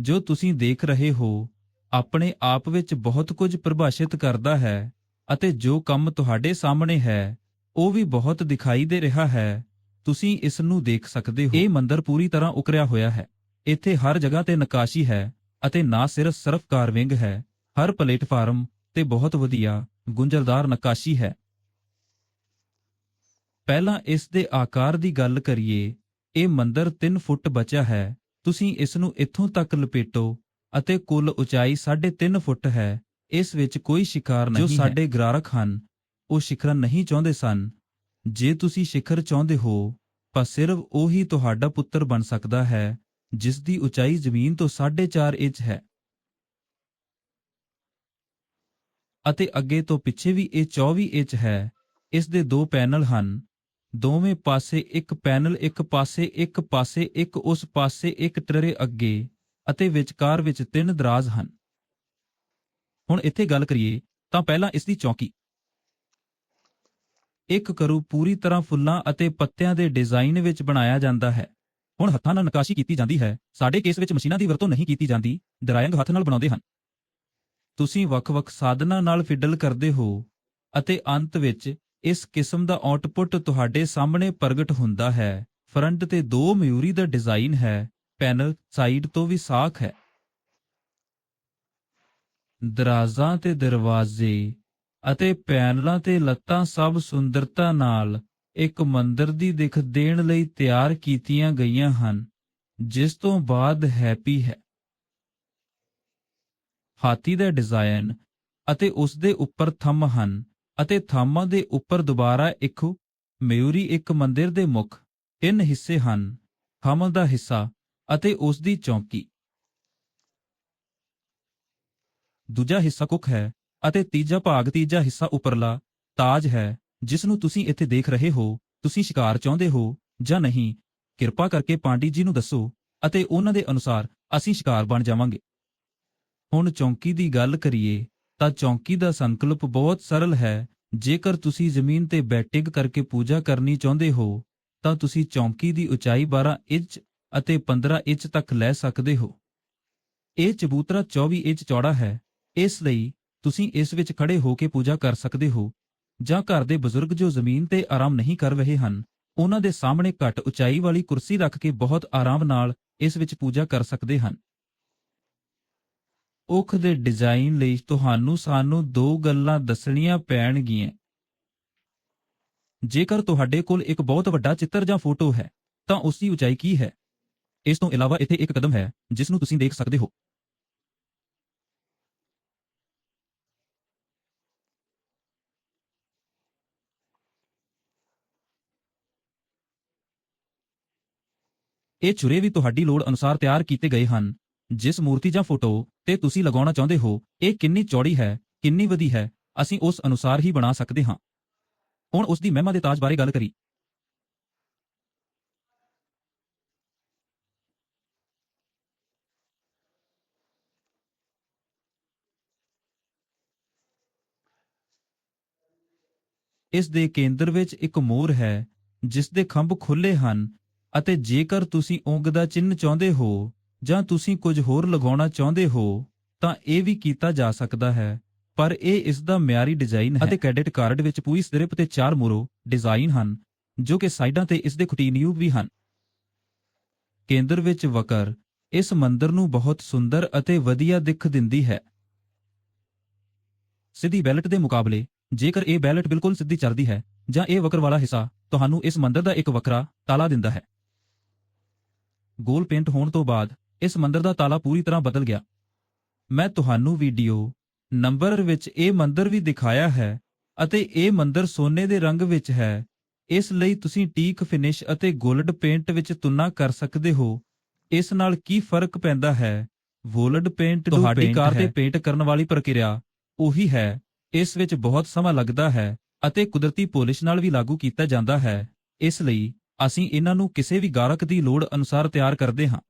ਜੋ ਤੁਸੀਂ ਦੇਖ ਰਹੇ ਹੋ, ਆਪਣੇ ਆਪ ਵਿੱਚ ਬਹੁਤ ਕੁਝ ਪਰਿਭਾਸ਼ਿਤ ਕਰਦਾ ਹੈ ਅਤੇ ਜੋ ਕੰਮ ਤੁਹਾਡੇ ਸਾਹਮਣੇ ਹੈ, ਉਹ ਵੀ ਬਹੁਤ ਦਿਖਾਈ ਦੇ ਰਿਹਾ ਹੈ। ਤੁਸੀਂ ਇਸ ਨੂੰ ਦੇਖ ਸਕਦੇ ਹੋ। ਇਹ ਮੰਦਰ ਪੂਰੀ ਤਰ੍ਹਾਂ ਉਕਰਿਆ ਹੋਇਆ ਹੈ। ਇੱਥੇ ਹਰ ਜਗ੍ਹਾ ਤੇ ਨਕਾਸ਼ੀ ਹੈ ਅਤੇ ਨਾ ਸਿਰਫ ਸਰਫ ਕਾਰਵਿੰਗ ਹੈ। ਹਰ ਪਲੇਟਫਾਰਮ ਤੇ ਬਹੁਤ ਵਧੀਆ, ਗੁੰਝਲਦਾਰ ਨਕਾਸ਼ੀ ਹੈ। ਪਹਿਲਾਂ ਇਸ ਦੇ ਆਕਾਰ ਦੀ ਗੱਲ ਕਰੀਏ, ਇਹ ਮੰਦਰ 3 ਫੁੱਟ ਬਚਿਆ ਹੈ ਤੁਸੀਂ ਇਸ ਨੂੰ ਇੱਥੋਂ ਤੱਕ ਲਪੇਟੋ ਅਤੇ ਕੁੱਲ ਉਚਾਈ 3.5 ਫੁੱਟ ਹੈ। ਇਸ ਵਿੱਚ ਕੋਈ ਸ਼ਿਕਾਰ ਨਹੀਂ ਜੋ ਸਾਡੇ ਗ੍ਰਾਹਕ ਹਨ ਉਹ ਸ਼ਿਖਰ ਨਹੀਂ ਚਾਹੁੰਦੇ ਸਨ। ਜੇ ਤੁਸੀਂ ਸ਼ਿਖਰ ਚਾਹੁੰਦੇ ਹੋ ਪਰ ਸਿਰਫ ਉਹੀ ਤੁਹਾਡਾ ਪੁੱਤਰ ਬਣ ਸਕਦਾ ਹੈ ਜਿਸ ਦੀ ਉਚਾਈ ਜ਼ਮੀਨ ਤੋਂ 4.5 ਇੰਚ ਹੈ। ਅਤੇ ਅੱਗੇ ਤੋਂ ਪਿੱਛੇ ਵੀ ਇਹ 24 ਇੰਚ ਹੈ। ਇਸ ਦੇ ਦੋ ਪੈਨਲ ਹਨ। ਦੋਵੇਂ ਪਾਸੇ ਇੱਕ ਪੈਨਲ, ਇੱਕ ਪਾਸੇ ਇੱਕ ਪਾਸੇ, ਇੱਕ ਉਸ ਪਾਸੇ, ਇੱਕ ਟਰੇ ਅੱਗੇ ਅਤੇ ਵਿਚਕਾਰ ਵਿੱਚ ਤਿੰਨ ਦਰਾਜ਼ ਹਨ। ਹੁਣ ਇੱਥੇ ਗੱਲ ਕਰੀਏ ਤਾਂ ਪਹਿਲਾਂ ਇਸ ਦੀ ਚੌਕੀ। ਇੱਕ ਕਰੂ ਪੂਰੀ ਤਰ੍ਹਾਂ ਫੁੱਲਾਂ ਅਤੇ ਪੱਤਿਆਂ ਦੇ ਡਿਜ਼ਾਈਨ ਵਿੱਚ ਬਣਾਇਆ ਜਾਂਦਾ ਹੈ। ਹੁਣ ਹੱਥਾਂ ਨਾਲ ਨਕਾਸ਼ੀ ਕੀਤੀ ਜਾਂਦੀ ਹੈ। ਸਾਡੇ ਕੇਸ ਵਿੱਚ ਮਸ਼ੀਨਾਂ ਦੀ ਵਰਤੋਂ ਨਹੀਂ ਕੀਤੀ ਜਾਂਦੀ। ਡਰਾਇੰਗ ਹੱਥ ਨਾਲ ਬਣਾਉਂਦੇ ਹਨ। ਤੁਸੀਂ ਵੱਖ-ਵੱਖ ਸਾਧਨਾਂ ਨਾਲ ਫਿਡਲ ਕਰਦੇ ਹੋ ਅਤੇ ਅੰਤ ਵਿੱਚ ਇਸ ਕਿਸਮ ਦਾ ਆਉਟਪੁੱਟ ਤੁਹਾਡੇ ਸਾਹਮਣੇ ਪ੍ਰਗਟ ਹੁੰਦਾ ਹੈ। ਫਰੰਟ ਤੇ ਦੋ ਮਯੂਰੀ ਦਾ ਡਿਜ਼ਾਈਨ ਹੈ। ਪੈਨਲ ਸਾਈਡ ਤੋਂ ਵੀ ਸਾਖ ਹੈ। ਦਰਾਜ਼ਾਂ ਤੇ ਦਰਵਾਜ਼ੇ ਅਤੇ ਪੈਨਲਾਂ ਤੇ ਲੱਤਾਂ ਸਭ ਸੁੰਦਰਤਾ ਨਾਲ ਇੱਕ ਮੰਦਰ ਦੀ ਦਿੱਖ ਦੇਣ ਲਈ ਤਿਆਰ ਕੀਤੀਆਂ ਗਈਆਂ ਹਨ, ਜਿਸ ਤੋਂ ਬਾਅਦ ਹੈਪੀ ਹੈ। ਹਾਥੀ ਦਾ ਡਿਜ਼ਾਈਨ ਅਤੇ ਉਸ ਦੇ ਉੱਪਰ ਥੰਮ ਹਨ। ਅਤੇ ਥੰਮਾਂ ਦੇ ਉੱਪਰ ਦੁਬਾਰਾ ਇੱਕ ਮਯੂਰੀ ਇੱਕ ਮੰਦਿਰ ਦੇ ਮੁੱਖ ਤਿੰਨ ਹਿੱਸੇ ਹਨ, ਥਾਮਲ ਦਾ ਹਿੱਸਾ ਅਤੇ ਉਸ ਦੀ ਚੌਂਕੀ। ਦੂਜਾ ਹਿੱਸਾ ਕੁੱਖ ਹੈ ਅਤੇ ਤੀਜਾ ਭਾਗ ਤੀਜਾ ਹਿੱਸਾ ਉੱਪਰਲਾ ਤਾਜ ਹੈ, ਜਿਸ ਨੂੰ ਤੁਸੀਂ ਇੱਥੇ ਦੇਖ ਰਹੇ ਹੋ, ਤੁਸੀਂ ਸ਼ਿਕਾਰ ਚਾਹੁੰਦੇ ਹੋ ਜਾਂ ਨਹੀਂ, ਕਿਰਪਾ ਕਰਕੇ ਪਾਂਡੀ ਜੀ ਨੂੰ ਦੱਸੋ ਅਤੇ ਉਹਨਾਂ ਦੇ ਅਨੁਸਾਰ ਅਸੀਂ ਸ਼ਿਕਾਰ ਬਣ ਜਾਵਾਂਗੇ। ਹੁਣ ਚੌਂਕੀ ਦੀ ਗੱਲ ਕਰੀਏ ਤਾਂ ਚੌਂਕੀ ਦਾ ਸੰਕਲਪ ਬਹੁਤ ਸਰਲ ਹੈ। ਜੇਕਰ ਤੁਸੀਂ ਜ਼ਮੀਨ ਤੇ ਬੈਟਿੰਗ ਕਰਕੇ ਪੂਜਾ ਕਰਨੀ ਚਾਹੁੰਦੇ ਹੋ, ਤਾਂ ਤੁਸੀਂ ਚੌਂਕੀ ਦੀ ਉਚਾਈ 12 ਇੰਚ ਅਤੇ 15 ਇੰਚ ਤੱਕ ਲੈ ਸਕਦੇ ਹੋ। ਇਹ ਚਬੂਤਰਾ 24 ਇੰਚ ਚੌੜਾ ਹੈ। ਇਸ ਲਈ ਤੁਸੀਂ ਇਸ ਵਿੱਚ ਖੜੇ ਹੋ ਕੇ ਪੂਜਾ ਕਰ ਸਕਦੇ ਹੋ, ਜਾਂ ਘਰ ਦੇ ਬਜ਼ੁਰਗ ਜੋ ਜ਼ਮੀਨ ਤੇ ਆਰਾਮ ਨਹੀਂ ਕਰ ਰਹੇ ਹਨ, ਉਹਨਾਂ ਦੇ ਸਾਹਮਣੇ ਘੱਟ ਉਚਾਈ ਵਾਲੀ ਕੁਰਸੀ ਰੱਖ ਕੇ ਬਹੁਤ ਆਰਾਮ ਨਾਲ ਇਸ ਵਿੱਚ ਪੂਜਾ ਕਰ ਸਕਦੇ ਹਨ। ਉਖ ਦੇ ਡਿਜ਼ਾਈਨ ਲਈ ਤੁਹਾਨੂੰ ਸਾਨੂੰ ਦੋ ਗੱਲਾਂ ਦੱਸਣੀਆਂ ਪੈਣਗੀਆਂ। ਜੇਕਰ ਤੁਹਾਡੇ ਕੋਲ ਇੱਕ ਬਹੁਤ ਵੱਡਾ ਚਿੱਤਰ ਜਾਂ ਫੋਟੋ ਹੈ, ਤਾਂ ਉਸ ਦੀ ਉਚਾਈ ਕੀ ਹੈ? ਇਸ ਤੋਂ ਇਲਾਵਾ ਇੱਥੇ ਇੱਕ ਕਦਮ ਹੈ, ਜਿਸ ਨੂੰ ਤੁਸੀਂ ਦੇਖ ਸਕਦੇ ਹੋ। ਇਹ ਚੁਰੇ ਵੀ ਤੁਹਾਡੀ ਲੋੜ ਅਨੁਸਾਰ ਤਿਆਰ ਕੀਤੇ ਗਏ ਹਨ। ਜਿਸ ਮੂਰਤੀ ਜਾਂ ਫੋਟੋ ਤੇ ਤੁਸੀਂ ਲਗਾਉਣਾ ਚਾਹੁੰਦੇ ਹੋ, ਇਹ ਕਿੰਨੀ ਚੌੜੀ ਹੈ, ਕਿੰਨੀ ਵਧੀ ਹੈ, ਅਸੀਂ ਉਸ ਅਨੁਸਾਰ ਹੀ ਬਣਾ ਸਕਦੇ ਹਾਂ। ਹੁਣ ਉਸ ਦੀ ਮਹਿਮਾ ਦੇ ਤਾਜ ਬਾਰੇ ਗੱਲ ਕਰੀ ਇਸ ਦੇ ਕੇਂਦਰ ਵਿੱਚ ਇੱਕ ਮੋਰ ਹੈ, ਜਿਸ ਦੇ ਖੰਭ ਖੁੱਲੇ ਹਨ ਅਤੇ ਜੇਕਰ ਤੁਸੀਂ ਉਂਗ ਦਾ ਚਿੰਨ੍ਹ ਚਾਹੁੰਦੇ ਹੋ ਜਾਂ ਤੁਸੀਂ ਕੁਝ ਹੋਰ ਲਗਾਉਣਾ ਚਾਹੁੰਦੇ ਹੋ, ਤਾਂ ਇਹ ਵੀ ਕੀਤਾ ਜਾ ਸਕਦਾ ਹੈ, ਪਰ ਇਹ ਇਸ ਦਾ ਮਿਆਰੀ ਡਿਜ਼ਾਈਨ ਹੈ। ਅਤੇ ਕ੍ਰੈਡਿਟ ਕਾਰਡ ਵਿੱਚ ਪੂਰੀ ਸਟ੍ਰਿਪ ਤੇ ਚਾਰ ਮੋਰੋ ਡਿਜ਼ਾਈਨ ਹਨ, ਜੋ ਕਿ ਸਾਈਡਾਂ ਤੇ ਇਸ ਦੇ ਖੁਟੀਨਿਊ ਵੀ ਹਨ। ਕੇਂਦਰ ਵਿੱਚ ਵਕਰ ਇਸ ਮੰਦਰ ਨੂੰ ਬਹੁਤ ਸੁੰਦਰ ਅਤੇ ਵਧੀਆ ਦਿੱਖ ਦਿੰਦੀ ਹੈ। ਸਿੱਧੀ ਬੈਲਟ ਦੇ ਮੁਕਾਬਲੇ, ਜੇਕਰ ਇਹ ਬੈਲਟ ਬਿਲਕੁਲ ਸਿੱਧੀ ਚੱਲਦੀ ਹੈ, ਜਾਂ ਇਹ ਵਕਰ ਵਾਲਾ ਹਿੱਸਾ ਤੁਹਾਨੂੰ ਇਸ ਮੰਦਰ ਦਾ ਇੱਕ ਵੱਖਰਾ ਤਾਲਾ ਦਿੰਦਾ ਹੈ। ਗੋਲ ਪੇਂਟ ਹੋਣ ਤੋਂ ਬਾਅਦ ਇਸ ਮੰਦਰ ਦਾ ਤਾਲਾ ਪੂਰੀ ਤਰ੍ਹਾਂ ਬਦਲ ਗਿਆ। ਮੈਂ ਤੁਹਾਨੂੰ ਵੀਡੀਓ ਨੰਬਰ ਵਿੱਚ ਇਹ ਮੰਦਰ ਵੀ ਦਿਖਾਇਆ ਹੈ ਅਤੇ ਇਹ ਮੰਦਰ ਸੋਨੇ ਦੇ ਰੰਗ ਵਿੱਚ ਹੈ। ਇਸ ਲਈ ਤੁਸੀਂ ਟੀਕ ਫਿਨਿਸ਼ ਅਤੇ 골ਡ ਪੇਂਟ ਵਿੱਚ ਤੁਲਨਾ ਕਰ ਸਕਦੇ ਹੋ। ਇਸ ਨਾਲ ਕੀ ਫ਼ਰਕ ਪੈਂਦਾ ਹੈ? ਵੋਲਡ ਪੇਂਟ ਤੁਹਾਡੀ ਕਾਰ ਤੇ ਪੇਂਟ ਕਰਨ ਵਾਲੀ ਪ੍ਰਕਿਰਿਆ ਉਹੀ ਹੈ। ਇਸ ਵਿੱਚ ਬਹੁਤ ਸਮਾਂ ਲੱਗਦਾ ਹੈ ਅਤੇ ਕੁਦਰਤੀ ਪੋਲਿਸ਼ ਨਾਲ ਵੀ ਲਾਗੂ ਕੀਤਾ ਜਾਂਦਾ ਹੈ। ਇਸ ਲਈ ਅਸੀਂ ਇਹਨਾਂ ਨੂੰ ਕਿਸੇ ਵੀ ਗਾਹਕ ਦੀ ਲੋੜ ਅਨੁਸਾਰ ਤਿਆਰ ਕਰਦੇ ਹਾਂ।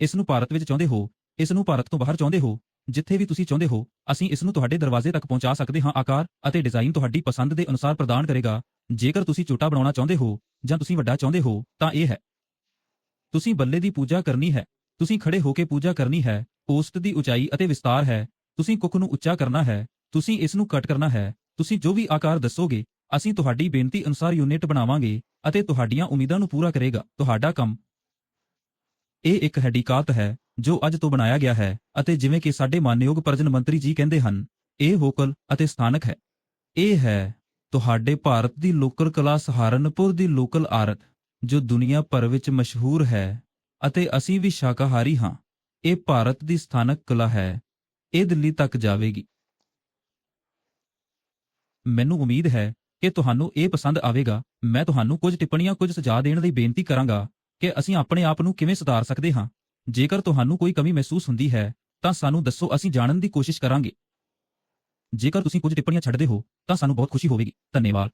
ਇਸ ਨੂੰ ਭਾਰਤ ਵਿੱਚ ਚਾਹੁੰਦੇ ਹੋ, ਇਸ ਨੂੰ ਭਾਰਤ ਤੋਂ ਬਾਹਰ ਚਾਹੁੰਦੇ ਹੋ, ਜਿੱਥੇ ਵੀ ਤੁਸੀਂ ਚਾਹੁੰਦੇ ਹੋ, ਅਸੀਂ ਇਸ ਨੂੰ ਤੁਹਾਡੇ ਦਰਵਾਜ਼ੇ ਤੱਕ ਪਹੁੰਚਾ ਸਕਦੇ ਹਾਂ ਆਕਾਰ ਅਤੇ ਡਿਜ਼ਾਈਨ ਤੁਹਾਡੀ ਪਸੰਦ ਦੇ ਅਨੁਸਾਰ ਪ੍ਰਦਾਨ ਕਰੇਗਾ। ਜੇਕਰ ਤੁਸੀਂ ਛੋਟਾ ਬਣਾਉਣਾ ਚਾਹੁੰਦੇ ਹੋ ਜਾਂ ਤੁਸੀਂ ਵੱਡਾ ਚਾਹੁੰਦੇ ਹੋ, ਤਾਂ ਇਹ ਹੈ। ਤੁਸੀਂ ਬੱਲੇ ਦੀ ਪੂਜਾ ਕਰਨੀ ਹੈ। ਤੁਸੀਂ ਖੜੇ ਹੋ ਕੇ ਪੂਜਾ ਕਰਨੀ ਹੈ। ਪੋਸਟ ਦੀ ਉਚਾਈ ਅਤੇ ਵਿਸਤਾਰ ਹੈ। ਤੁਸੀਂ ਕੁੱਕ ਨੂੰ ਉੱਚਾ ਕਰਨਾ ਹੈ। ਤੁਸੀਂ ਇਸ ਨੂੰ ਕੱਟ ਕਰਨਾ ਹੈ। ਤੁਸੀਂ ਜੋ ਵੀ ਆਕਾਰ ਦੱਸੋਗੇ, ਅਸੀਂ ਤੁਹਾਡੀ ਬੇਨਤੀ ਅਨੁਸਾਰ ਯੂਨਿਟ ਬਣਾਵਾਂਗੇ ਅਤੇ ਤੁਹਾਡੀਆਂ ਉਮੀਦਾਂ ਨੂੰ ਪੂਰਾ ਕਰੇਗਾ। ਤੁਹਾਡਾ ਕੰਮ ਇਹ ਇੱਕ ਹੈਡੀਕਾਤ ਹੈ, ਜੋ ਅੱਜ ਤੋਂ ਬਣਾਇਆ ਗਿਆ ਹੈ, ਅਤੇ ਜਿਵੇਂ ਕਿ ਸਾਡੇ ਮਾਨਯੋਗ ਪ੍ਰਜਨ ਮੰਤਰੀ ਜੀ ਕਹਿੰਦੇ ਹਨ, ਇਹ ਹੋਕਲ ਅਤੇ ਸਥਾਨਕ ਹੈ। ਇਹ ਹੈ ਤੁਹਾਡੇ ਭਾਰਤ ਦੀ ਲੋਕਲ ਕਲਾ ਸਹਾਰਨਪੁਰ ਦੀ ਲੋਕਲ ਆਰਤ ਜੋ ਦੁਨੀਆ ਭਰ ਵਿੱਚ ਮਸ਼ਹੂਰ ਹੈ, ਅਤੇ ਅਸੀਂ ਵੀ ਸ਼ਾਕਾਹਾਰੀ ਹਾਂ। ਇਹ ਭਾਰਤ ਦੀ ਸਥਾਨਕ ਕਲਾ ਹੈ। ਇਹ ਦਿੱਲੀ ਤੱਕ ਜਾਵੇਗੀ। ਮੈਨੂੰ ਉਮੀਦ ਹੈ ਕਿ ਤੁਹਾਨੂੰ ਇਹ ਪਸੰਦ ਆਵੇਗਾ। ਮੈਂ ਤੁਹਾਨੂੰ ਕੁਝ ਟਿੱਪਣੀਆਂ ਕੁਝ ਸੁਝਾਅ ਦੇਣ ਦੀ ਬੇਨਤੀ ਕਰਾਂਗਾ। ਕਿ ਅਸੀਂ ਆਪਣੇ ਆਪ ਨੂੰ ਕਿਵੇਂ ਸੁਧਾਰ ਸਕਦੇ ਹਾਂ? ਜੇਕਰ ਤੁਹਾਨੂੰ ਕੋਈ ਕਮੀ ਮਹਿਸੂਸ ਹੁੰਦੀ ਹੈ, ਤਾਂ ਸਾਨੂੰ ਦੱਸੋ, ਅਸੀਂ ਜਾਣਨ ਦੀ ਕੋਸ਼ਿਸ਼ ਕਰਾਂਗੇ। ਜੇਕਰ ਤੁਸੀਂ ਕੁਝ ਟਿੱਪਣੀਆਂ ਛੱਡਦੇ ਹੋ, ਤਾਂ ਸਾਨੂੰ ਬਹੁਤ ਖੁਸ਼ੀ ਹੋਵੇਗੀ। ਧੰਨਵਾਦ।